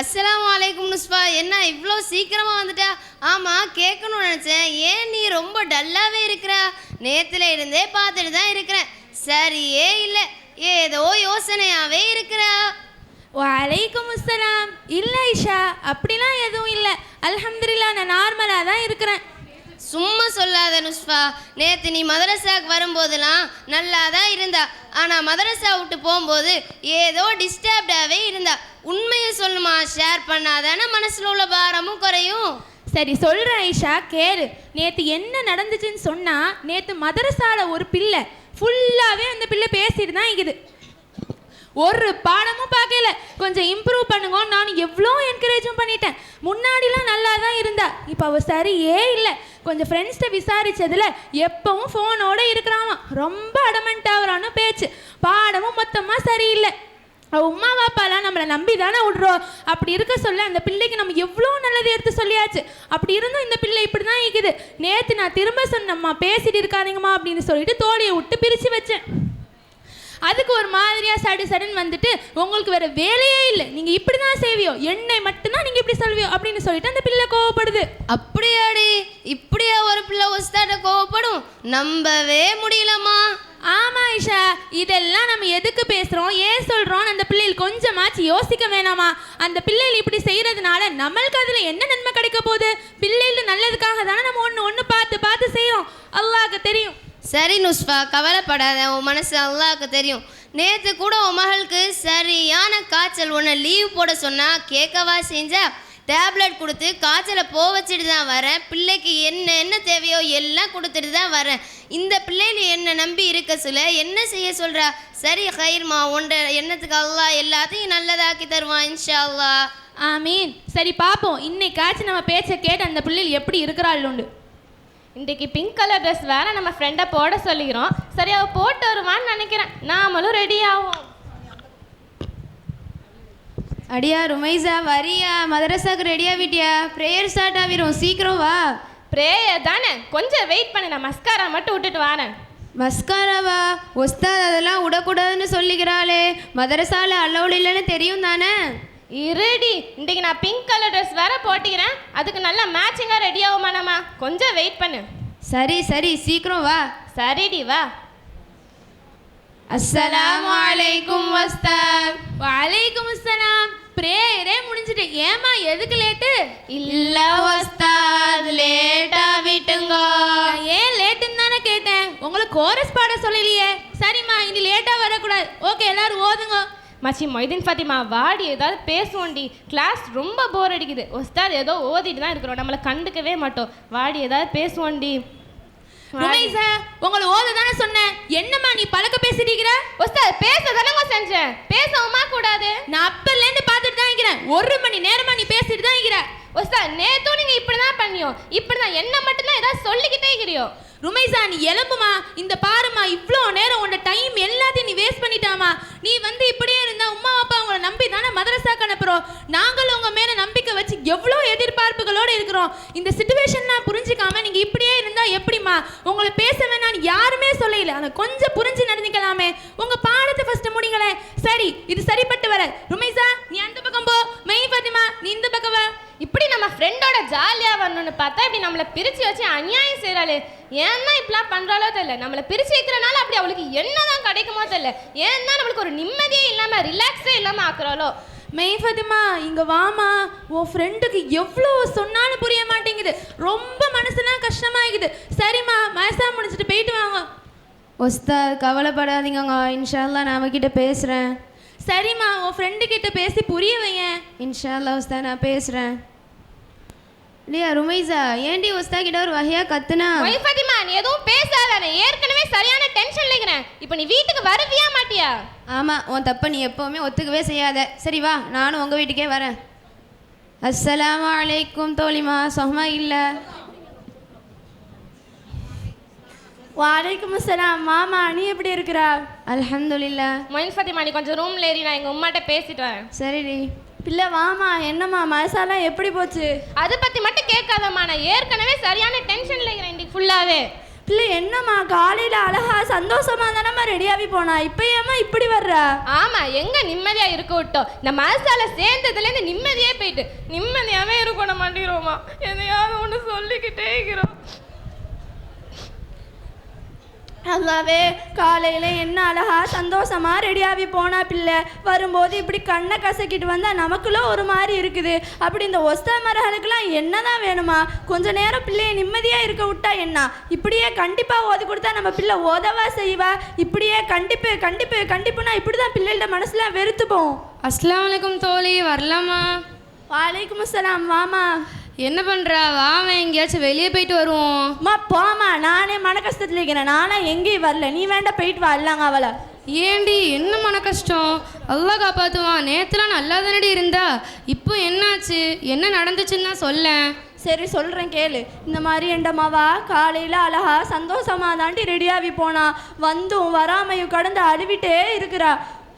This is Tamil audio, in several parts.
அஸ்ஸலாமு அலைக்கும் நுஸ்பா என்ன இவ்வளோ சீக்கிரமா வந்துட்டா? ஆமா கேட்கணும்னு நினைச்சேன். ஏன் நீ ரொம்ப டல்லாவே இருக்கிற? நேத்துல இருந்தே பார்த்துட்டு தான் இருக்கிறேன். சரியே இல்லை. ஏதோ யோசனையாவே இருக்கிறா. வலைக்கும் அஸ்ஸலாம். இல்லை ஐஷா அப்படிலாம் எதுவும் இல்லை. அல்ஹம்துலில்லாஹ் நான் நார்மலாக தான் இருக்கிறேன். சும்மா சொல்லாத நுஸ்பா நேத்து நீ மதரசாக்கு வரும்போதெல்லாம் நல்லா தான் இருந்தா. ஆனா மதரசா விட்டு போகும்போது ஏதோ டிஸ்டர்ப்டாவே இருந்தா. உண்மையை சொல்லுமா? ஷேர் பண்ணாதானே மனசில் உள்ள பாரமும் குறையும். சரி சொல்கிறேன் ஐஷா கேரு நேற்று என்ன நடந்துச்சுன்னு சொன்னால் நேற்று மதரசால ஒரு பிள்ளை ஃபுல்லாகவே அந்த பிள்ளை பேசிட்டு தான் இருக்குது. ஒரு பாடமும் பார்க்கல. கொஞ்சம் இம்ப்ரூவ் பண்ணுங்க நான் எவ்வளோ என்கரேஜும் பண்ணிட்டேன். முன்னாடிலாம் நல்லா தான் இருந்தா. இப்போ அவள் சரியே இல்லை. கொஞ்சம் ஃப்ரெண்ட்ஸ்கிட்ட விசாரிச்சதுல எப்பவும் ஃபோனோட இருக்கிறாமா ரொம்ப அடமெண்ட் ஆகுறான்னு பேச்சு. பாடமும் மொத்தமாக சரியில்லை. உமா பாப்பாலாம் நம்மளை நம்பி தானே விடுறோம் அப்படி இருக்க சொல்ல அந்த பிள்ளைக்கு நம்ம எவ்வளோ நல்லது எடுத்து சொல்லியாச்சு. அப்படி இருந்தும் இந்த பிள்ளை இப்படி தான் இருக்குது நேற்று நான் திரும்ப சொன்னம்மா பேசிட்டு இருக்காதீங்கம்மா அப்படின்னு சொல்லிட்டு தோழியை விட்டு பிரித்து வச்சேன். அதுக்கு ஒரு மாதிரியாக சடு சடுன்னு வந்துட்டு உங்களுக்கு வேறு வேலையே இல்லை. நீங்கள் இப்படி தான் செய்வியோ? என்னை மட்டும்தான் நீங்கள் இப்படி சொல்வியோ? அப்படின்னு சொல்லிட்டு அந்த பிள்ளை கோவப்படுது. அப்படியாடி? இப்படியா ஒரு பிள்ளை ஒஸ்தாட்ட கோவப்படும்? நம்பவே முடியலம்மா. ஆமா ஐஷா. இதெல்லாம் நம்ம எதுக்கு பேசுறோம்? ஏன் சொல்றோம் அந்த பிள்ளைகள் கொஞ்சமாச்சு யோசிக்க வேணாமா? அந்த பிள்ளைகள் இப்படி செய்யறதுனால நம்மளுக்கு அதுல என்ன நன்மை கிடைக்க போகுது? பிள்ளைகள் நல்லதுக்காக தானே நம்ம ஒன்று ஒன்று பார்த்து பார்த்து செய்யறோம். அல்லாஹ்க்கு தெரியும். சரி நுஸ்பா கவலைப்படாத. உன் மனசு அல்லாவுக்கு தெரியும். நேற்று கூட உன் மகளுக்கு சரியான காய்ச்சல் ஒன்று லீவ் போட சொன்னா கேட்கவா செஞ்சா? டேப்லெட் கொடுத்து காய்ச்சலை போ வச்சுட்டு தான் வரேன். பிள்ளைக்கு என்ன என்ன தேவையோ எல்லாம் கொடுத்துட்டு தான் வரேன். இந்த பிள்ளைல என்ன நம்பி இருக்க சொல்ல என்ன செய்ய சொல்றா? சரி ஹைர்மா உண்ட எண்ணத்துக்கு அல்லாஹ் எல்லாத்தையும் நல்லதாக்கி தருவான் இன்ஷா அல்லாஹ் ஆமீன். சரி பாப்போம். இன்னைக்காச்சும் நம்ம பேச்சை கேட்டு அந்த பிள்ளைகள் எப்படி இருக்கிறாள் உண்டு? இன்றைக்கு பிங்க் கலர் ட்ரெஸ் வேற நம்ம ஃப்ரெண்டை போட சொல்லிக்கிறோம். சரி அவள் போட்டு வருவான்னு நினைக்கிறேன். நாமளும் ரெடி ஆகும் அடியா ருமைசா வரியா மதரசாக்கு ரெடியா விட்டியா? ப்ரேயர் ஸ்டார்ட் ஆகிரும். சீக்கிரம் வா. ப்ரேயர் தானே? கொஞ்சம் வெயிட் பண்ணு நான் மஸ்காரா மட்டும் விட்டுட்டு வரேன். மஸ்காராவா ஒஸ்தாத் அதெல்லாம் விடக்கூடாதுன்னு சொல்லிக்கிறாளே. மதரசால அலௌட் இல்லைன்னு தெரியும் தானே? இருடி. இன்றைக்கு நான் பிங்க் கலர் ட்ரெஸ் வேற போட்டிக்கிறேன். அதுக்கு நல்லா மேட்சிங்காக ரெடி ஆகுமானம்மா கொஞ்சம் வெயிட் பண்ணு. சரி சரி. சீக்கிரம் வா. சரிடி வா. அஸ்ஸலாமு அலைக்கும் வஸ்தாத் வலைக்கும் அஸ்ஸலாம். பிரேயரே முடிஞ்சிட்டு. ஏமா எதுக்கு லேட்டு? இல்ல வஸ்தாத் லேட்டா விட்டுங்க. ஏன் லேட்டுன்னு தானே கேட்டேன். உங்களுக்கு கோரஸ் பாட சொல்லலையே. சரிம்மா இனி லேட்டா வரக்கூடாது. ஓகே எல்லாரும் ஓதுங்க. மச்சி மொய்தீன் ஃபாத்திமா வாடி ஏதாவது பேசுவோண்டி. கிளாஸ் ரொம்ப போர் அடிக்குது. ஒஸ்தாத் ஏதோ ஓதிட்டு தான் இருக்கிறோம். நம்மளை கண்டுக்கவே மாட்டோம். வாடி ஏதாவது பேசுவோண்டி. ருமைசா உங்களை ஓத தானே சொன்னேன். என்னம்மா நீ பழக்க பேசிட்டீங்கிற ஒஸ்தாத் பேச தானங்க செஞ்சேன். பேசவுமா கூடாது. நான் அப்பல இருந்து பார்த்துட்டு தான் இருக்கிறேன். ஒரு மணி நேரமா நீ பேசிட்டு தான் இருக்கிற. ஒஸ்தாத் நேத்தும் நீங்க இப்படிதான் பண்ணியோ. இப்படிதான் என்ன மட்டும்தான் ஏதாவது சொல்லிக்கிட்டே இருக்கிறியோ. ருமைசா நீ எலும்புமா இந்த பாருமா இவ்வளோ நேரம் உன்னோட டைம் எல்லாத்தையும் நீ வேஸ்ட் பண்ணிட்டாமா நீ வந்து இப்படியே இருந்தா உமா அப்பா உங்களை நம்பி தானே மதரசாக்கு அனுப்புறோம். நாங்களும் உங்க மேல நம்பிக்கை வச்சு எவ்வளோ எதிர்பார்ப்புகளோட இருக்கிறோம். இந்த சுச்சுவேஷன் நான் புரிஞ்சுக்காம நீங்க இப்படியே இருந்தா எப்படிமா உங்களை பேச வேணாம்னு யாருமே சொல்லல. ஆனா கொஞ்சம் புரிஞ்சு நடந்துக்கலாமே. உங்க பாடத்தை ஃபர்ஸ்ட் முடிங்களேன். சரி இது சரிப்பட்டு வர. ருமைசா நீ அந்த பக்கம் போ. மெய் பாத்திமா நீ இந்த பக்கம் வா. இப்படி நம்ம ஃப்ரெண்டோட ஜாலியா வரணும்னு பார்த்தா இப்படி நம்மளை பிரிச்சு வச்சு அநியாயம் செய்றாளே. ஏன்னா இப்படிலாம் பண்றாளோ தெரியல. நம்மளை பிரிச்சு வைக்கிறனால அப்படி அவளுக்கு என்னதான் கிடைக்குமோ தெரியல. ஏன்னா நம்மளுக்கு ஒரு நிம்மதியே இல்லாம ரிலாக்ஸே இல்லாம ஆக்குறாளோ. மெய் ஃபத்திமா இங்க வாமா. உன் ஃப்ரெண்டுக்கு எவ்வளோ சொன்னாலும் புரிய மாட்டேங்குது. ரொம்ப மனசுலாம் கஷ்டமாகுது சரிம்மா மயசா முடிச்சுட்டு போயிட்டு வாங்க. ஒஸ்தாத் கவலைப்படாதீங்கங்க. இன்ஷால்லா நான் அவகிட்ட பேசுகிறேன் சரிம்மா உன் ஃப்ரெண்டு கிட்ட பேசி புரிய வையேன். இன்ஷால்லா ஒஸ்தாத் நான் பேசுகிறேன் இல்லையா ருமைசா? ஏன்டி ஒஸ்தா கிட்ட ஒரு வகையா கத்துனா? ஒய் நீ எதுவும் பேசாத நான் ஏற்கனவே சரியான டென்ஷன்ல இருக்கிறேன். இப்போ நீ வீட்டுக்கு வருவியா மாட்டியா? ஆமாம் உன் தப்பை நீ எப்போவுமே ஒத்துக்கவே செய்யாத. சரி வா நானும் உங்கள் வீட்டுக்கே வரேன். அஸ்ஸலாமு அலைக்கும் தோழிமா சொகமா இல்லை. வலைக்கும் அஸ்ஸலாம் மாமா நீ எப்படி இருக்கிறா? அல்ஹம்துலில்லா. மொயின் ஃபாத்திமா நீ கொஞ்சம் ரூம்ல ஏறி நான் எங்க உம்மாட்ட பேசிட்டு வரேன். சரிடி. பிள்ளை வாமா என்னம்மா மயசாலாம் எப்படி போச்சு? அதை பத்தி மட்டும் கேட்காதம்மா நான் ஏற்கனவே சரியான டென்ஷன்ல இருக்கிறேன் இன்னைக்கு ஃபுல்லாவே பிள்ளை என்னம்மா காலையில அழகா சந்தோஷமா தானம்மா ரெடியாகி போனா? இப்போ ஏம்மா இப்படி வர்றா? ஆமா எங்க நிம்மதியா இருக்க விட்டோம். இந்த மனசால சேர்ந்ததுல இருந்து நிம்மதியே மாட்டிக்கிட்டு நிம்மதியாவே இருக்க மாட்டேங்கிறோமா எதையாவது ஒன்று சொல்லிக்கிட்டே இருக்கிறோம். அல்லாவே காலையில் என்ன அழகா சந்தோஷமா ரெடியாகி போனா பிள்ளை வரும்போது இப்படி கண்ணை கசக்கிட்டு வந்தால் நமக்குள்ள ஒரு மாதிரி இருக்குது. அப்படி இந்த ஒஸ்தா மரகளுக்கெல்லாம் என்னதான் வேணுமா? கொஞ்ச நேரம் பிள்ளைய நிம்மதியாக இருக்க விட்டா என்ன? இப்படியே கண்டிப்பாக ஓதி கொடுத்தா நம்ம பிள்ளை ஓதவா செய்வா? இப்படியே கண்டிப்பு கண்டிப்பு கண்டிப்புனா இப்படி தான் பிள்ளைகளோட மனசுலாம் வெறுத்து போகும் அஸ்லாம் வலைக்கும் தோழி வரலாமா? வாலைக்கும் அஸ்ஸலாம் வாமா. என்ன பண்ணுறா வாம எங்கேயாச்சும் வெளியே போயிட்டு வருவோம். அம்மா போமா நானே மன கஷ்டத்தில் இருக்கிறேன். நானா எங்கேயும் வரல. நீ வேண்டாம் போயிட்டு வரலாங்க அவளை. ஏண்டி என்ன மன கஷ்டம் அல்லாஹ் காப்பாத்துவான். நேத்துலாம் நல்லா தானடி இருந்தா. இப்போ என்னாச்சு? என்ன நடந்துச்சுன்னு தான் சொல்லேன். சரி சொல்கிறேன் கேளு. இந்த மாதிரி எண்டம்மாவா காலையில் அழகா சந்தோஷமா தாண்டி ரெடியாகி போனா வந்தும் வராமையும் கடந்து அழுவிட்டே இருக்கிறா.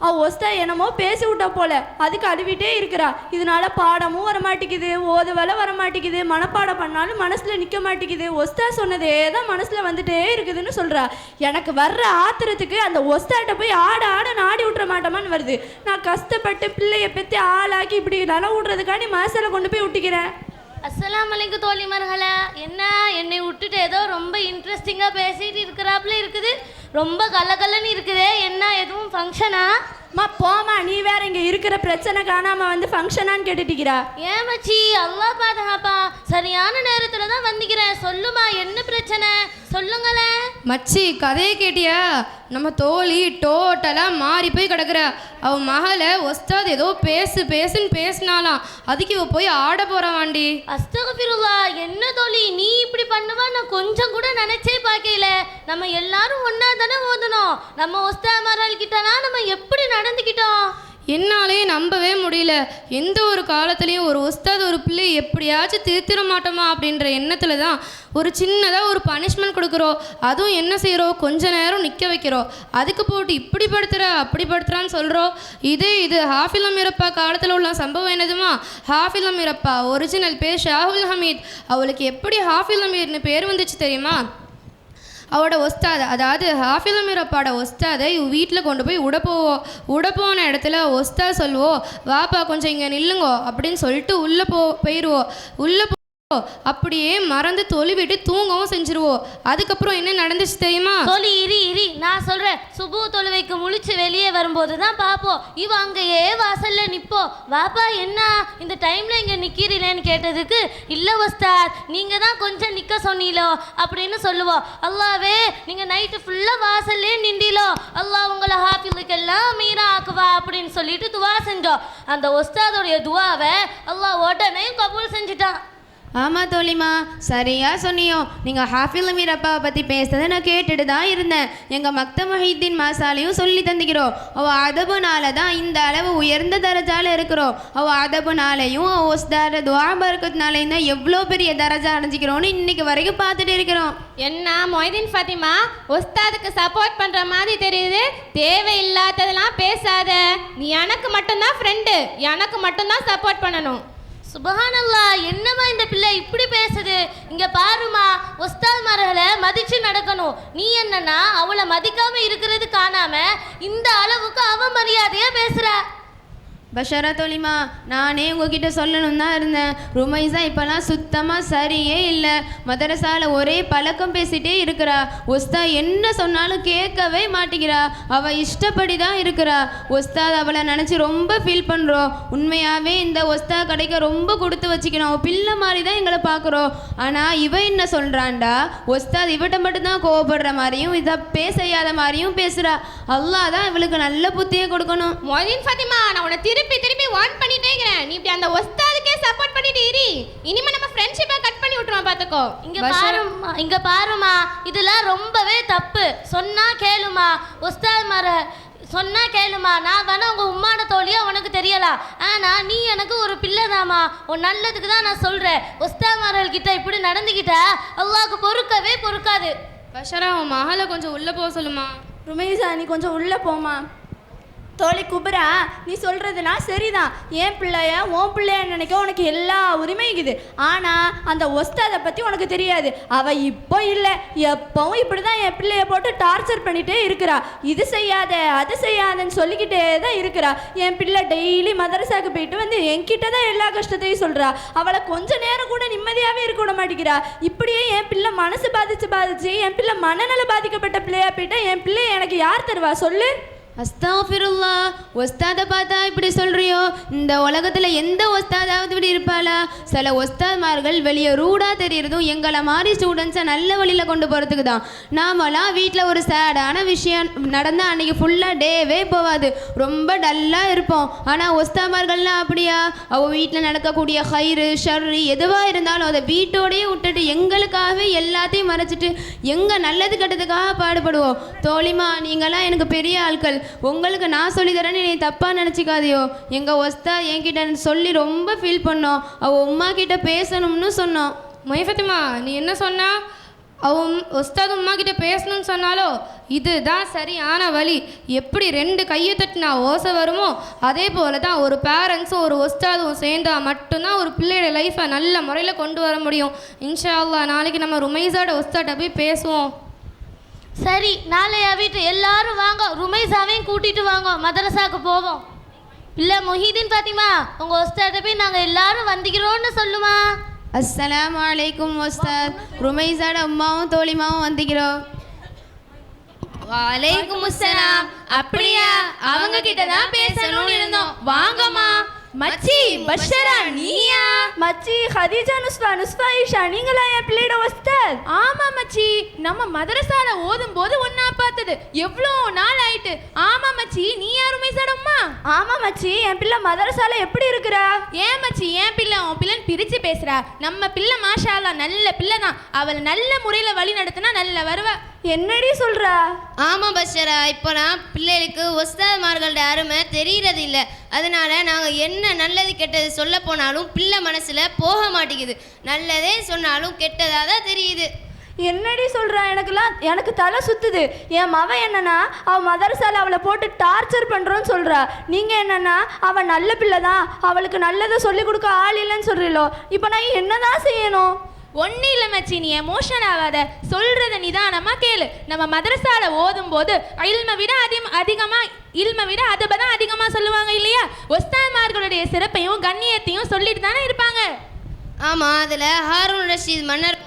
அவ ஒஸ்தா என்னமோ பேசி விட்டா போல. அதுக்கு அழுவிட்டே இருக்கிறா. இதனால பாடமும் வரமாட்டேங்குது ஓது வேலை வரமாட்டேங்குது மனப்பாடம் பண்ணாலும் மனசுல நிக்க மாட்டேங்குது. ஒஸ்தா சொன்னதே தான் மனசுல வந்துட்டே இருக்குதுன்னு சொல்றா. எனக்கு வர்ற ஆத்திரத்துக்கு அந்த ஒஸ்தாட்ட போய் ஆட ஆட நாடி விட்டுற மாட்டோமான்னு வருது. நான் கஷ்டப்பட்டு பிள்ளைய பெற்று ஆளாக்கி இப்படி நல விட்றதுக்காண்டி மனசில் கொண்டு போய் விட்டுக்கிறேன் அஸ்லாம் அலைக்கும் தோழிமார்களே என்ன? என்னை விட்டுட்டு ஏதோ ரொம்ப இன்ட்ரெஸ்டிங்காக பேசிட்டு இருக்கிறாப்புல இருக்குது. ரொம்ப கலகலன்னு இருக்குதே. என்ன எதுவும் ஃபங்க்ஷனா மா போமா நீ வேற இங்க இருக்கிற பிரச்சனை காணாம வந்து ஃபங்க்ஷனான்னு கேட்டுட்டிக்கிறா ஏன் மச்சி? அல்லாஹ் பாதுகாப்பா? சரியான நேரத்துல தான் வந்துக்கிறேன் சொல்லுமா என்ன பிரச்சனை? சொல்லுங்களேன் மச்சி கதையை கேட்டியா? நம்ம தோழி டோட்டலாக மாறி போய் கிடக்குறா. அவ மகளை ஒஸ்தாத் ஏதோ பேசு பேசுன்னு பேசினாலாம் அதுக்கு இவ போய் ஆட போறவாண்டி அஸ்தகபிருல்லா என்ன தோழி? நீ இப்படி பண்ணுவா? நான் கொஞ்சம் கூட நினைச்சே பார்க்கல. நம்ம எல்லாரும் ஒண்ணா தானே ஓதணும். நம்ம ஒஸ்தாமரால் கிட்டலாம் நம்ம எப்படி நடந்துக்கிட்டோம் என்னாலே நம்பவே முடியல. எந்த ஒரு காலத்துலேயும் ஒரு உஸ்தாத் ஒரு பிள்ளை எப்படியாச்சும் திருத்திட மாட்டோமா அப்படின்ற எண்ணத்தில் தான் ஒரு சின்னதாக ஒரு பனிஷ்மெண்ட் கொடுக்குறோம். அதுவும் என்ன செய்கிறோம் கொஞ்ச நேரம் நிற்க வைக்கிறோம். அதுக்கு போட்டு இப்படி படுத்துற அப்படி படுத்துறான்னு சொல்கிறோம் இதே இது ஹாஃபில் அமீரப்பா காலத்தில் உள்ள சம்பவம் என்னதுமா? ஹாஃபில் அமீரப்பா ஒரிஜினல் பேர் ஷாஹுல் ஹமீத். அவளுக்கு எப்படி ஹாஃபில் அமீர்னு பேர் வந்துச்சு தெரியுமா? அவட ஒஸ்தாத அதாவது ஹாஃபில் அமீரப்பாட ஒஸ்தாதை வீட்டில் கொண்டு போய் விட போவோம் இடத்துல ஒஸ்தா சொல்லுவோம் வாப்பா கொஞ்சம் இங்கே நில்லுங்கோ அப்படின்னு சொல்லிட்டு உள்ளே போ போயிடுவோம் உள்ளே போ அப்படியே மறந்து தொழுவிட்டு தூங்கவும் செஞ்சிருவோம் அதுக்கப்புறம் என்ன நடந்துச்சு தெரியுமா? தோழி இரி இரி நான் சொல்றேன். சுபு தொழுவைக்கு முழிச்சு வெளியே வரும்போது தான் பார்ப்போம் இவ அங்கேயே வாசல்ல நிப்போ. வாப்பா என்ன? இந்த டைம்ல இங்க நிக்கிறீங்களேன்னு கேட்டதுக்கு இல்ல வஸ்தாத் நீங்க தான் கொஞ்சம் நிக்க சொன்னீலோ அப்படின்னு சொல்லுவோம் அல்லாவே நீங்க நைட்டு ஃபுல்லா வாசல்லே நின்றீலோ அல்லா உங்களை ஹாஃபிலுக்கெல்லாம் மீரா ஆக்குவா அப்படின்னு சொல்லிட்டு துவா செஞ்சோம். அந்த ஒஸ்தாதோடைய துவாவை அல்லாஹ் உடனே கபூல் செஞ்சுட்டான். ஆமாம் தோழிமா சரியா சொன்னியோ. நீங்கள் ஹாஃபில் அமீர் அப்பாவை பற்றி பேசுறதை நான் கேட்டுட்டு தான் இருந்தேன். எங்கள் மக்த மஹிதீன் மாசாலையும் சொல்லி தந்துக்கிறோம். அவள் அதபுனால தான் இந்த அளவு உயர்ந்த தரஜால இருக்கிறோம். அவள் அதபுனாலையும் ஒஸ்தார துவாபா இருக்கிறதுனாலையும் தான் எவ்வளோ பெரிய தரஜா அடைஞ்சிக்கிறோன்னு இன்னைக்கு வரைக்கும் பார்த்துட்டு இருக்கிறோம். என்ன மொய்தீன் ஃபாத்திமா உஸ்தாதுக்கு சப்போர்ட் பண்ணுற மாதிரி தெரியுது? தேவையில்லாததெல்லாம் பேசாத. நீ எனக்கு மட்டும்தான் ஃப்ரெண்டு எனக்கு மட்டும்தான் சப்போர்ட் பண்ணணும். சுபஹானல்லா என்னம்மா இந்த பிள்ளை இப்படி பேசுது? இங்க பாருமா ஒஸ்தாத் மரகளை மதிச்சு நடக்கணும். நீ என்னன்னா அவளை மதிக்காம இருக்கிறது காணாம இந்த அளவுக்கு அவன் பஷரா தோழிமா நானே உங்ககிட்ட சொல்லணும் தான் இருந்தேன். ருமைசா இப்போலாம் சுத்தமாக சரியே இல்லை. மதரசால ஒரே பழக்கம் பேசிட்டே இருக்கிறா. ஒஸ்தா என்ன சொன்னாலும் கேட்கவே மாட்டேங்கிறா. அவள் இஷ்டப்படி தான் இருக்கிறா. ஒஸ்தாத் அவளை நினச்சி ரொம்ப ஃபீல் பண்ணுறோம் உண்மையாகவே இந்த ஒஸ்தா கடைக்க ரொம்ப கொடுத்து வச்சுக்கணும். அவள் பிள்ளை மாதிரி தான் எங்களை பார்க்குறோம். ஆனால் இவ என்ன சொல்கிறான்டா ஒஸ்தாத் இவட்ட மட்டும்தான் கோவப்படுற மாதிரியும் இதை பேசையாத மாதிரியும் பேசுகிறா அல்லா தான் இவளுக்கு நல்ல புத்தியை கொடுக்கணும். மொய்தீன் ஃபாத்திமா நான் உன்னை திருப்பி திருப்பி வார்ன் பண்ணிட்டே இருக்கிறேன் நீ இப்படி அந்த ஒஸ்தாதுக்கே சப்போர்ட் பண்ணிட்டு இரி. இனிமே நம்ம ஃப்ரெண்ட்ஷிப்பை கட் பண்ணி விட்டுருவோம் பார்த்துக்கோ இங்க பாருமா இங்க பாருமா இதெல்லாம் ரொம்பவே தப்பு. சொன்னா கேளுமா. ஒஸ்தாத் மர சொன்னா கேளுமா. நான் வேணா உங்க உம்மான தோழியா உனக்கு தெரியலாம் ஆனா நீ எனக்கு ஒரு பிள்ளைதாம்மா. உன் நல்லதுக்கு தான் நான் சொல்றேன். ஒஸ்தாத் கிட்ட இப்படி நடந்துக்கிட்டா அல்லாஹ்க்கு பொறுக்கவே பொறுக்காது. பஷரா உன் மகளை கொஞ்சம் உள்ளே போக சொல்லுமா. ருமேஷா நீ கொஞ்சம் உள்ளே போமா தோழி குபரா நீ சொல்கிறதுனா சரிதான். என் பிள்ளைய உன் பிள்ளைய நினைக்க உனக்கு எல்லா உரிமையும் இருக்குது. ஆனால் அந்த ஒஸ்தாதை பற்றி உனக்கு தெரியாது. அவள் இப்போ இல்லை. எப்பவும் இப்படிதான் என் பிள்ளைய போட்டு டார்ச்சர் பண்ணிகிட்டே இருக்கிறா. இது செய்யாத அது செய்யாதன்னு சொல்லிக்கிட்டே தான் இருக்கிறா. என் பிள்ளை டெய்லி மதரசாவுக்கு போயிட்டு வந்து என்கிட்ட தான் எல்லா கஷ்டத்தையும் சொல்கிறா அவளை கொஞ்ச நேரம் கூட நிம்மதியாகவே இருக்க விட மாட்டேங்கிறா. இப்படியே என் பிள்ளை மனசு பாதிச்சு பாதிச்சு என் பிள்ளை மனநல பாதிக்கப்பட்ட பிள்ளையா போயிட்டா என் பிள்ளைய எனக்கு யார் தருவா? சொல்லு. அஸ்தாஃபிருல்லா ஒஸ்தாதை பார்த்தா இப்படி சொல்கிறியோ இந்த உலகத்தில் எந்த ஒஸ்தாதாவது இப்படி இருப்பாளா? சில ஒஸ்தாத்மார்கள் வெளியே ரூடாக தெரியறதும் எங்களை மாதிரி ஸ்டூடெண்ட்ஸை நல்ல வழியில் கொண்டு போகிறதுக்கு தான். நாமெல்லாம் வீட்டில் ஒரு சேடான விஷயம் நடந்தால் அன்றைக்கி ஃபுல்லாக டேவே போகாது ரொம்ப டல்லாக இருப்போம். ஆனால் ஒஸ்தாமார்கள்லாம் அப்படியா? அவள் வீட்டில் நடக்கக்கூடிய ஹைரு ஷர்ரு எதுவாக இருந்தாலும் அதை வீட்டோடயே விட்டுட்டு எங்களுக்காகவே எல்லாத்தையும் மறைச்சிட்டு எங்கள் நல்லது கெட்டதுக்காக பாடுபடுவோம். தோழிமா நீங்களாம் எனக்கு பெரிய ஆட்கள். உங்களுக்கு நான் சொல்லி தரேன்னு நீ தப்பாக நினச்சிக்காதியோ. எங்கள் ஒஸ்தா என்கிட்ட சொல்லி ரொம்ப ஃபீல் பண்ணோம். அவள் உம்மா கிட்ட பேசணும்னு சொன்னோம். மொய்ஃபத்துமா நீ என்ன சொன்னா? அவன் உஸ்தாத் உம்மா கிட்ட பேசணும்னு சொன்னாலோ இதுதான் சரியான வழி. எப்படி ரெண்டு கையை தட்டினா ஓசை வருமோ அதே போல தான் ஒரு பேரண்ட்ஸும் ஒரு ஒஸ்தாதும் சேர்ந்தா மட்டும்தான் ஒரு பிள்ளையோட லைஃப்பை நல்ல முறையில் கொண்டு வர முடியும். இன்ஷா அல்லா நாளைக்கு நம்ம ருமைஸோட ஒஸ்தாட்ட போய் பேசுவோம். சரி நாளையா வீட்டு எல்லாரும் வாங்க. ருமைசாவையும் கூட்டிட்டு வாங்க. மதரசாக்கு போவோம். இல்லை மொஹிதீன் பாத்திமா உங்க ஒஸ்தாட்ட போய் நாங்கள் எல்லாரும் வந்திக்கிறோம்னு சொல்லுமா? அஸ்ஸலாமு அலைக்கும் ஒஸ்தாத் ருமைஸாட அம்மாவும் தோழிமாவும் வந்துக்கிறோம். வலைக்கும் அஸ்ஸலாம் அப்படியா? அவங்க கிட்ட தான் பேசணும்னு இருந்தோம். வாங்கம்மா. மச்சி பஷரா நீயா? மச்சி ஹதீஜா நுஸ்வா நுஸ்வா ஈஷா நீங்களா என் பிள்ளையோட ஒஸ்தாத் ஆமா மச்சி. நம்ம மதரசால ஓதும் போது ஒன்னா பார்த்தது. எவ்வளோ நாள் ஆயிட்டு. ஆமா மச்சி நீ யாருமே சடம்மா? ஆமா மச்சி என் பிள்ளை மதரசால எப்படி இருக்கிறா? ஏன் மச்சி ஏன் பிள்ளை உன் பிள்ளைன்னு பிரிச்சு பேசுறா. நம்ம பிள்ளை மாஷா அல்லாஹ் நல்ல பிள்ளை தான் அவளை நல்ல முறையில் வழி நடத்தினா நல்ல வருவா. என்னடி சொல்றா? ஆமாம் பஷரா. இப்போ நான் பிள்ளைகளுக்கு ஒஸ்தாத்மார்களோட அருமை தெரியறது இல்லை அதனால நாங்கள் என்ன நல்லது கெட்டது சொல்ல போனாலும் பிள்ளை மனசில் போக மாட்டேங்குது. நல்லதே சொன்னாலும் கெட்டதாக தான் தெரியுது. என்னடி சொல்றா? எனக்குலாம் எனக்கு தலை சுத்துது. என் மவ என்னன்னா அவ மதரசால அவளை போட்டு டார்ச்சர் பண்றோன்னு சொல்றா. நீங்க என்னன்னா அவ நல்ல பிள்ளை தான். அவளுக்கு நல்லதை சொல்லி கொடுக்க ஆள் இல்லைன்னு சொல்றீங்களோ இப்போ நான் என்னதான் செய்யணும்? ஒன்றும் இல்லை மச்சி நீ எமோஷன் ஆகாத சொல்கிறத நிதானமாக கேளு. நம்ம மதரசாவில் ஓதும் போது இல்மை விட அதிகம் அதிகமாக இல்மை விட அதப தான் அதிகமாக சொல்லுவாங்க இல்லையா? ஒஸ்தான்மார்களுடைய சிறப்பையும் கண்ணியத்தையும் சொல்லிட்டு தானே இருப்பாங்க. ஆமாம் அதில் ஹாரூன் ரஷீத் மன்னர்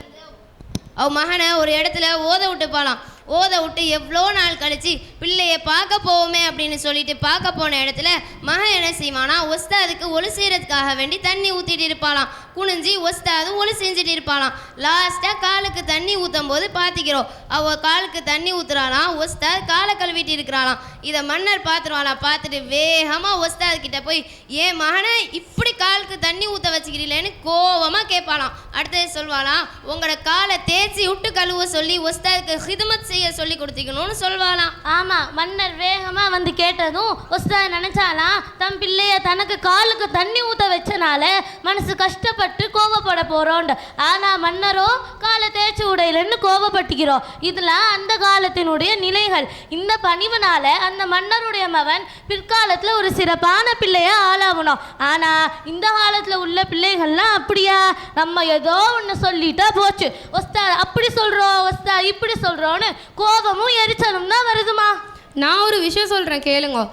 அவ மகனை ஒரு இடத்துல ஓத விட்டு போகலாம் ஓத விட்டு எவ்வளோ நாள் கழித்து பிள்ளைய பார்க்க போவோமே அப்படின்னு சொல்லிட்டு பார்க்க போன இடத்துல மகன் என்ன செய்வானா ஒஸ்தாதுக்கு ஒளி செய்கிறதுக்காக வேண்டி தண்ணி ஊற்றிட்டு இருப்பாளாம். குனிஞ்சி ஒஸ்தாது ஒளி செஞ்சுட்டு இருப்பாளாம். லாஸ்ட்டாக காலுக்கு தண்ணி ஊற்றும் போது பார்த்திக்கிறோம். அவ காலுக்கு தண்ணி ஊற்றுறாளாம் ஒஸ்தா காலை கழுவிட்டு இருக்கிறாளாம். இதை மன்னர் பார்த்துருவாளாம் பார்த்துட்டு வேகமாக ஒஸ்தாது கிட்ட போய் ஏன் மகனை இப்படி காலுக்கு தண்ணி ஊற்ற வச்சுக்கிறீங்களேன்னு கோவமாக கேட்பாளாம். அடுத்தது சொல்வாளாம் உங்களோட காலை தேய்ச்சி விட்டு கழுவ சொல்லி ஒஸ்தாதுக்கு ஹிதமத் செய்ய சொல்லி கொடுத்திக்கணும்னு சொல்வாளாம். ஆமாம் மன்னர் வேகமாக வந்து கேட்டதும் ஒஸ்தா நினச்சாலாம் தன் பிள்ளைய தனக்கு காலுக்கு தண்ணி ஊற்ற வச்சனால மனசு கஷ்டப்பட்டு கோபப்பட போகிறோண்டு ஆனால் மன்னரோ காலை தேய்ச்சி உடையிலன்னு கோபப்பட்டுக்கிறோம். இதெல்லாம் அந்த காலத்தினுடைய நிலைகள். இந்த பணிவுனால அந்த மன்னருடைய மகன் பிற்காலத்தில் ஒரு சிறப்பான பிள்ளைய ஆளாகணும் ஆனால் இந்த காலத்தில் உள்ள பிள்ளைகள்லாம் அப்படியா? நம்ம ஏதோ ஒன்று சொல்லிட்டா போச்சு. ஒஸ்தா அப்படி சொல்கிறோம் ஒஸ்தா இப்படி சொல்கிறோன்னு கோபமும் எரிச்சலும் தான் வருதுமா? நான் ஒரு விஷயம் சொல்கிறேன் கேளுங்க.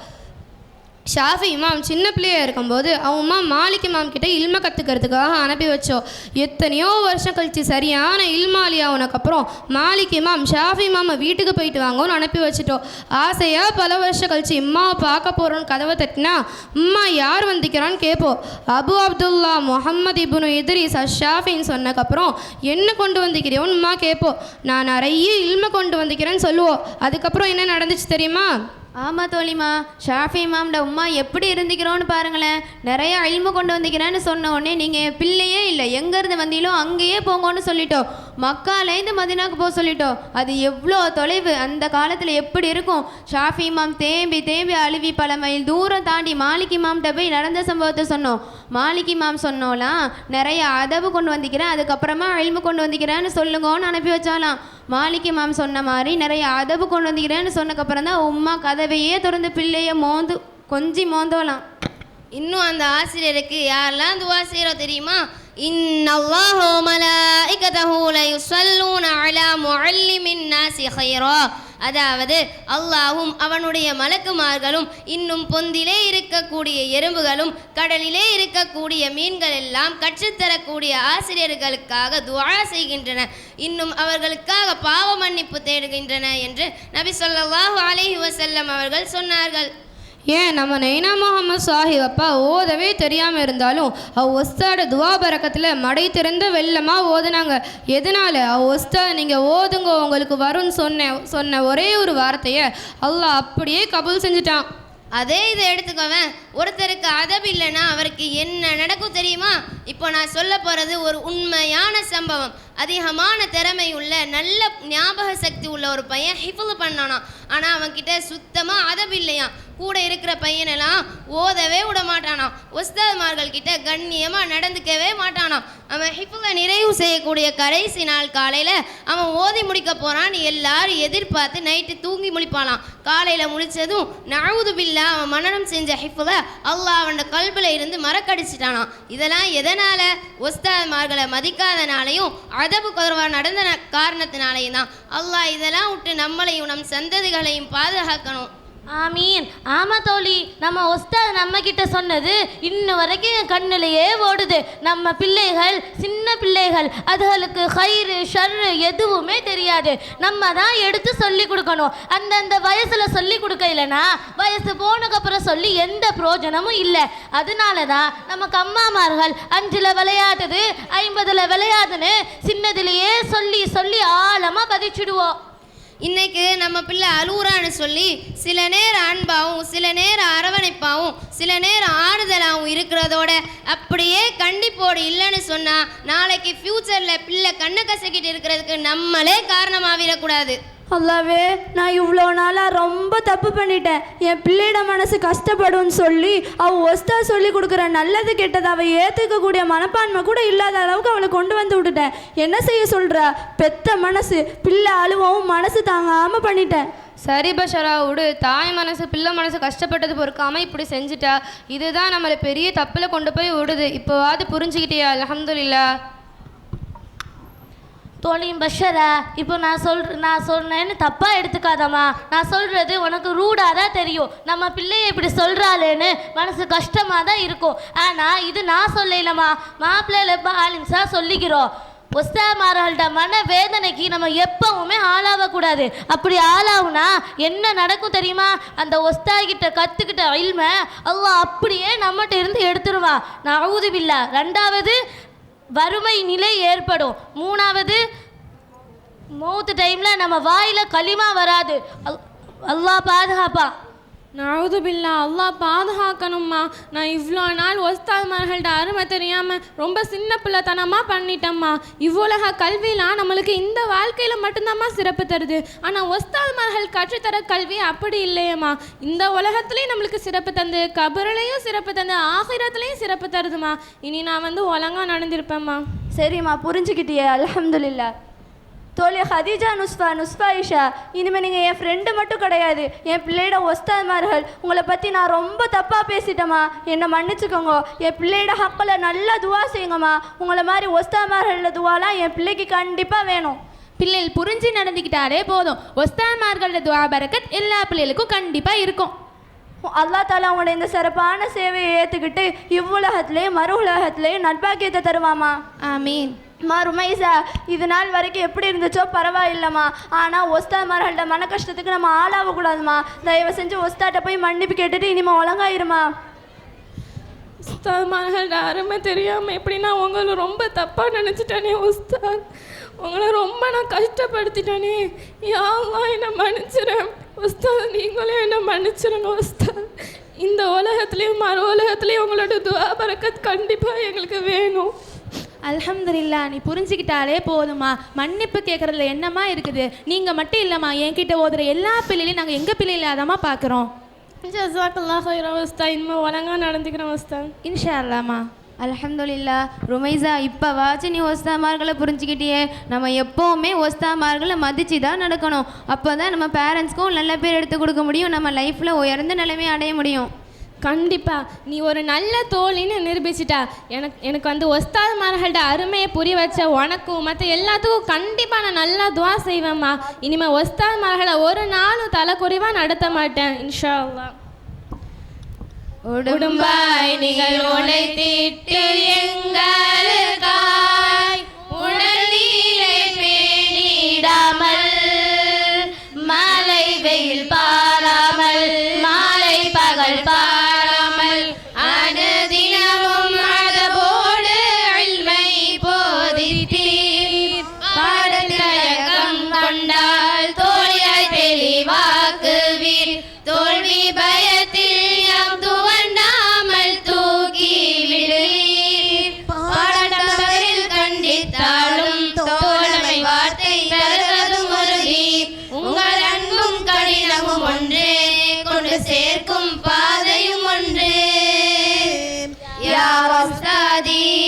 ஷாஃபி இமாம் சின்ன பிள்ளையா இருக்கும்போது அவன் அம்மா மாலிக் இமாம் கிட்ட இல்ம கற்றுக்கிறதுக்காக அனுப்பி வச்சோம் எத்தனையோ வருஷம் கழிச்சு சரியான இல்மாலி ஆனக்கப்புறம் மாலிக் இமாம் ஷாஃபி இமாமை வீட்டுக்கு போயிட்டு வாங்கன்னு அனுப்பி வச்சுட்டோம் ஆசையாக பல வருஷம் கழிச்சு இம்மாவை பார்க்க போகிறோன்னு கதவை தட்டினா அம்மா யார் வந்திக்கிறான்னு கேட்போம் அபு அப்துல்லா முஹம்மது இப்னு இத்ரிஸ் ஷாஃபின்னு சொன்னக்கப்புறம் என்ன கொண்டு வந்திக்கிறியோன்னு அம்மா கேட்போம் நான் நிறைய இல்ம கொண்டு வந்திக்கிறேன்னு சொல்லுவோம் அதுக்கப்புறம் என்ன நடந்துச்சு தெரியுமா? ஆமாம் தோழிமா ஷாஃபி இமாம்ட உம்மா எப்படி இருந்துக்கிறோன்னு பாருங்களேன். நிறைய அழிமை கொண்டு வந்துக்கிறேன்னு சொன்ன உடனே நீங்கள் பிள்ளையே இல்லை. எங்கேருந்து வந்தீங்களோ அங்கேயே போங்கன்னு சொல்லிட்டோம். மக்காலேருந்து மதினாக்கு போக சொல்லிட்டோம். அது எவ்வளோ தொலைவு? அந்த காலத்தில் எப்படி இருக்கும்? ஷாஃபி இமாம் தேம்பி தேம்பி அழுவி பல மைல் தூரம் தாண்டி மாலிக் இமாம்கிட்ட போய் நடந்த சம்பவத்தை சொன்னோம். மாலிக் இமாம் சொன்னோலாம் நிறைய அதவு கொண்டு வந்திக்கிறேன் அதுக்கப்புறமா அழிமு கொண்டு வந்திக்கிறேன்னு சொல்லுங்கன்னு அனுப்பி வச்சாலாம். மாலிக் இமாம் சொன்ன மாதிரி நிறைய அதவு கொண்டு வந்திக்கிறேன்னு சொன்னக்கப்புறம் தான் உம்மா கதவையே திறந்து பிள்ளைய மோந்து கொஞ்சி மோந்தோலாம். இன்னும் அந்த ஆசிரியருக்கு யாரெல்லாம் துவா செய்கிறோம் தெரியுமா? إن الله وملائكته ليصلون அலா معلم الناس خيرا அதாவது அல்லாஹும் அவனுடைய மலக்குமார்களும் இன்னும் பொந்திலே இருக்கக்கூடிய எறும்புகளும் கடலிலே இருக்கக்கூடிய மீன்கள் எல்லாம் கற்றுத்தரக்கூடிய ஆசிரியர்களுக்காக துவா செய்கின்றன. இன்னும் அவர்களுக்காக பாவ மன்னிப்பு தேடுகின்றன என்று நபி சொல்லாஹு அலைஹி வசல்லம் அவர்கள் சொன்னார்கள். ஏன் நம்ம நைனா முகமது சாஹிப் அப்பா ஓதவே தெரியாமல் இருந்தாலும் அவ் ஒஸ்தாட துவா பறக்கத்தில் மடை திறந்த வெள்ளமாக ஓதுனாங்க. எதனால? அவ் ஒஸ்தா நீங்கள் ஓதுங்க உங்களுக்கு வரும்னு சொன்ன சொன்ன ஒரே ஒரு வார்த்தையை அல்லாஹ் அப்படியே கபூல் செஞ்சுட்டான். அதே இதை எடுத்துக்கோவேன். ஒருத்தருக்கு அதப் இல்லைன்னா அவருக்கு என்ன நடக்கும் தெரியுமா? இப்போ நான் சொல்ல போகிறது ஒரு உண்மையான சம்பவம். அதிகமான திறமை உள்ள நல்ல ஞாபக சக்தி உள்ள ஒரு பையன் ஹிஃபுல் பண்ணானா. ஆனால் அவன்கிட்ட சுத்தமாக அதப் இல்லையாம் கூட இருக்கிற பையனெல்லாம் ஓதவே விட மாட்டானாம் உஸ்தாத்மார்கள் கிட்ட கண்ணியமாக நடந்துக்கவே மாட்டானாம் அவன் ஹிஃபுலை நிறைவு செய்யக்கூடிய கடைசி நாள் காலையில் அவன் ஓதி முடிக்க போகிறான்னு எல்லாரும் எதிர்பார்த்து நைட்டு தூங்கி முழிப்பானாம் காலையில் முழிச்சதும் நாவது பில்லா அவன் மனனம் செஞ்ச ஹிஃபுலை அல்லாஹ் அவனோட கல்பில் இருந்து மறக்கடிச்சிட்டானாம். இதெல்லாம் எதனால்? ஒஸ்தாத்மார்களை மதிக்காதனாலையும் அதபு குறைவாக நடந்த ந- தான் அல்லாஹ் இதெல்லாம் விட்டு நம்மளையும் நம் சந்ததிகளையும் பாதுகாக்கணும். ஆமீன். ஆமா தோழி நம்ம ஒஸ்தாது நம்ம கிட்ட சொன்னது இன்ன வரைக்கும் என் கண்ணிலேயே ஓடுது. நம்ம பிள்ளைகள் சின்ன பிள்ளைகள் அதுகளுக்கு கயிறு ஷர்ரு எதுவுமே தெரியாது. நம்ம தான் எடுத்து சொல்லி கொடுக்கணும். அந்தந்த வயசுல சொல்லி கொடுக்க வயசு போனதுக்கப்புறம் சொல்லி எந்த பிரயோஜனமும் இல்லை. அதனால தான் நமக்கு அம்மாமார்கள் அஞ்சில் விளையாடுது ஐம்பதுல விளையாடுன்னு சின்னதுலேயே சொல்லி சொல்லி ஆழமாக பதிச்சுடுவோம். இன்னைக்கு நம்ம பிள்ளை அழுகுறான்னு சொல்லி சில நேரம் அன்பாகவும் சில நேரம் அரவணைப்பாகவும் சில நேரம் ஆறுதலாகவும் இருக்கிறதோட அப்படியே கண்டிப்போடு இல்லைன்னு சொன்னால் நாளைக்கு ஃப்யூச்சரில் பிள்ளை கண்ணை கசக்கிட்டு இருக்கிறதுக்கு நம்மளே காரணமாகிடக்கூடாது. அல்லாவே நான் இவ்வளோ நாளாக ரொம்ப தப்பு பண்ணிட்டேன். என் பிள்ளையோட மனசு கஷ்டப்படும்னு சொல்லி அவள் ஒஸ்தா சொல்லி கொடுக்குற நல்லது கெட்டதை அவள் ஏற்றுக்கக்கூடிய மனப்பான்மை கூட இல்லாத அளவுக்கு அவளை கொண்டு வந்து விட்டுட்டேன். என்ன செய்ய சொல்கிறா பெத்த மனசு பிள்ளை அழுவவும் மனசு தாங்காமல் பண்ணிட்டேன். சரி பஷரா விடு. தாய் மனசு பிள்ளை மனசு கஷ்டப்பட்டது பொறுக்காமல் இப்படி செஞ்சுட்டா இதுதான் நம்மளை பெரிய தப்பில் கொண்டு போய் விடுது. இப்போவாது புரிஞ்சுக்கிட்டியா? அலமதுல்லா தோழியும் பஷரா இப்போ நான் சொல் நான் சொன்னேன்னு தப்பாக எடுத்துக்காதம்மா. நான் சொல்கிறது உனக்கு ரூடாக தான் தெரியும். நம்ம பிள்ளைய இப்படி சொல்கிறாளேன்னு மனசு கஷ்டமாக தான் இருக்கும். ஆனால் இது நான் சொல்லலம்மா மாப்பிள்ளையில் பாலிம்ஸாக சொல்லிக்கிறோம். ஒஸ்தாமார்கள்ட மன வேதனைக்கு நம்ம எப்பவுமே ஆளாகக்கூடாது அப்படி ஆளாகுனா என்ன நடக்கும் தெரியுமா? அந்த ஒஸ்தாகிட்ட கற்றுக்கிட்ட இல்ம அல்லாஹ் அப்படியே நம்மகிட்ட இருந்து எடுத்துருவான். நான் பில்லா ரெண்டாவது வறுமை நிலை ஏற்படும். மூணாவது மௌத்து டைமில் நம்ம வாயில் களிமா வராது. அல்- அல்லாஹ் பாதுகாப்பான். நழுது பில்லா அல்லாஹ் பாதுகாக்கணும்மா. நான் இவ்வளோ நாள் ஒஸ்தாதுமார்கள்ட்ட அருமை தெரியாமல் ரொம்ப சின்ன பிள்ளைத்தனமாக பண்ணிட்டேம்மா. இவ்வுலக கல்விலாம் நம்மளுக்கு இந்த வாழ்க்கையில் மட்டும்தாம்மா சிறப்பு தருது. ஆனால் ஒஸ்தாதுமார்கள் கற்றுத்தர கல்வி அப்படி இல்லையேம்மா. இந்த உலகத்துலேயும் நம்மளுக்கு சிறப்பு தந்து கபருலையும் சிறப்பு தந்து ஆகிரத்துலேயும் சிறப்பு தருதுமா இனி நான் வந்து ஒழுங்காக நடந்திருப்பேம்மா. சரிம்மா புரிஞ்சுக்கிட்டியே அலமதுல்லா தோழி ஹதீஜா நுஸ்ஃபா நுஸ்ஃபா இஷா இனிமேல் நீங்கள் என் ஃப்ரெண்டு மட்டும் கிடையாது என் பிள்ளையோட ஒஸ்தாத்மார்கள் உங்களை பற்றி நான் ரொம்ப தப்பாக பேசிட்டேம்மா. என்னை மன்னிச்சுக்கோங்க. என் பிள்ளையோட ஹக்கில் நல்லா துவா செய்யுங்கம்மா. உங்களை மாதிரி ஒஸ்தாத்மார்களோட துவாலாம் என் பிள்ளைக்கு கண்டிப்பாக வேணும். பிள்ளைகள் புரிஞ்சு நடந்துக்கிட்டாலே போதும். ஒஸ்தாத்மார்களோட துவா பரக்கத் எல்லா பிள்ளைகளுக்கும் கண்டிப்பாக இருக்கும். அல்லா தாலா உங்களோட இந்த சிறப்பான சேவையை ஏற்றுக்கிட்டு இவ்வுலகத்துலேயும் மறு உலகத்துலேயும் நட்பாக்கியத்தை தருவாமா ஆமீன். மா ருமைசா இது நாள் வரைக்கும் எப்படி இருந்துச்சோ பரவாயில்லம்மா. ஆனால் ஒஸ்தா ஒஸ்தாமார்கள்ட்ட மன கஷ்டத்துக்கு நம்ம ஆளாகக்கூடாதும்மா தயவு செஞ்சு ஒஸ்தாட்ட போய் மன்னிப்பு கேட்டுட்டு இனிமே ஒழுங்காயிருமா. உஸ்தாத்மார்களோட அருமை தெரியாமல் எப்படின்னா உங்களை ரொம்ப தப்பாக நினச்சிட்டேனே உஸ்தாத் உங்களை ரொம்ப நான் கஷ்டப்படுத்திட்டேனே. யாரெல்லாம் என்னை மன்னிச்சிடுறேன் உஸ்தாத் நீங்களே என்னை மன்னிச்சிருங்க உஸ்தாத் இந்த உலகத்துலேயும் மறு உலகத்துலேயும் உங்களோட துவா பறக்கத் கண்டிப்பாக எங்களுக்கு வேணும். அல்ஹம்துலில்லா நீ புரிஞ்சுக்கிட்டாலே போதுமா மன்னிப்பு கேட்குறதுல என்னமா இருக்குது? நீங்கள் மட்டும் இல்லைம்மா என்கிட்ட ஓதுற எல்லா பிள்ளைகளையும் நாங்கள் எங்கள் பிள்ளைகளாதாம்மா பார்க்குறோம். ஜசாக்கல்லா ஹைரா உஸ்தா. இனிமேல் ஒழுங்கா நடந்துக்கிறேன் உஸ்தா. இன்ஷா அல்லாமா அல்ஹம்துலில்லா ருமைசா இப்போவாச்சும் நீ ஒஸ்தாமார்களை புரிஞ்சுக்கிட்டியே. நம்ம எப்போவுமே ஒஸ்தாமார்களை மதித்து தான் நடக்கணும். அப்போ தான் நம்ம பேரண்ட்ஸ்க்கும் நல்ல பேர் எடுத்து கொடுக்க முடியும். நம்ம லைஃப்பில் உயர்ந்த நிலைமையை அடைய முடியும். கண்டிப்பா. நீ ஒரு நல்ல தோழின்னு நிரூபிச்சிட்டா. எனக்கு எனக்கு வந்து ஒஸ்தாத் மார்கள்ட்ட அருமையை புரிய வச்ச உனக்கும் மற்ற எல்லாத்துக்கும் கண்டிப்பாக நான் நல்லா துவா செய்வேம்மா. இனிமேல் ஒஸ்தாத் மார்களை ஒரு நாளும் தலைக்குறைவாக நடத்த மாட்டேன். இன்ஷா அல்லா உடும்பாய் நீங்கள் உழைத்திட்டு எங்களுக்காய் உடல் உஸ்தாதி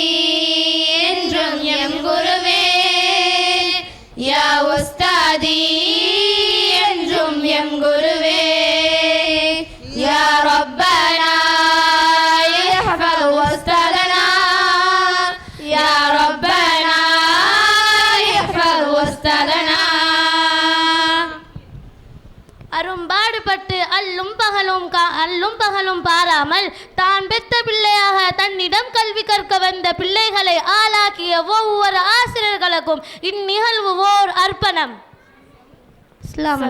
நாளும் பகலும் பாராமல் தான் பெத்த பிள்ளையாக தன்னிடம் கல்வி கற்க வந்த பிள்ளைகளை ஆளாக்கிய ஒவ்வொரு ஆசிரியர்களுக்கும் இந்நிகழ்வு ஓர் அர்ப்பணம். அஸ்ஸலாமு